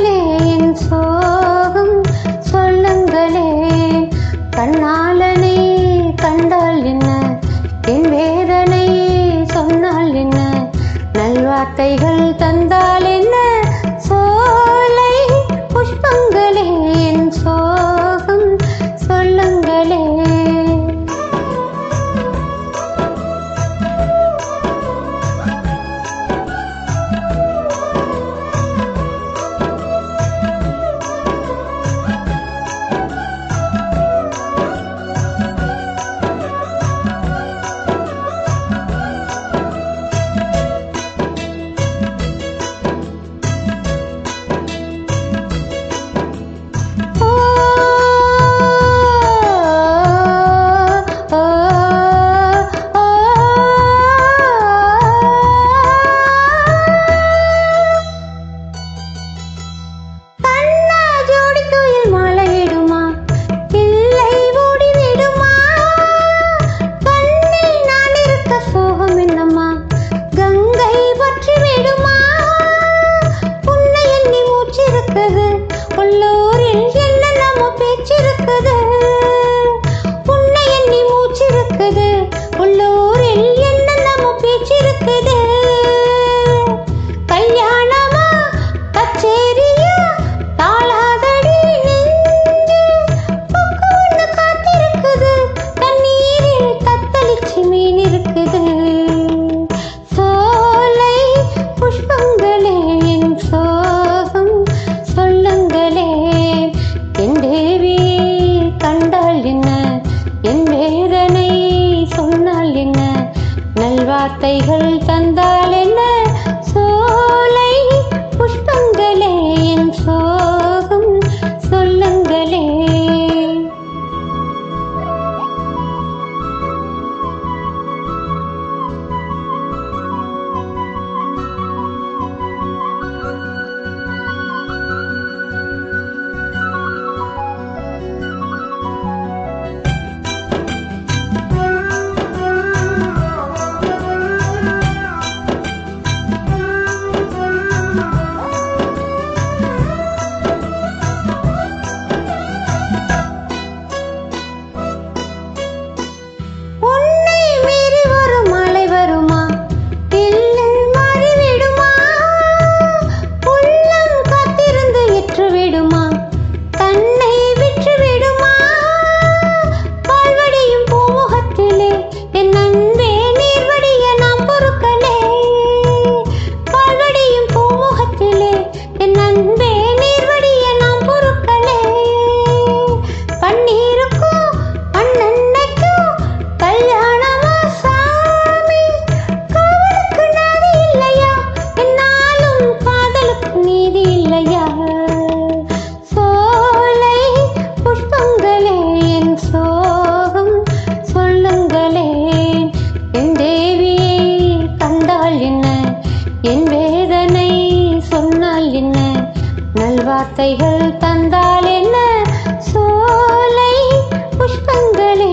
சொல்லுங்களே என் சோகம் சொல்லுங்களே. கண்ணாலனை கண்டால் என்ன? என் வேதனை சொன்னால் என்ன? தந்தால் பேசுது உள்ளூரில் என்னெல்லாமோ பேச்சிரு வார்த்தைகள் தந்தால் என்ன? சோலை புஷ்பங்களே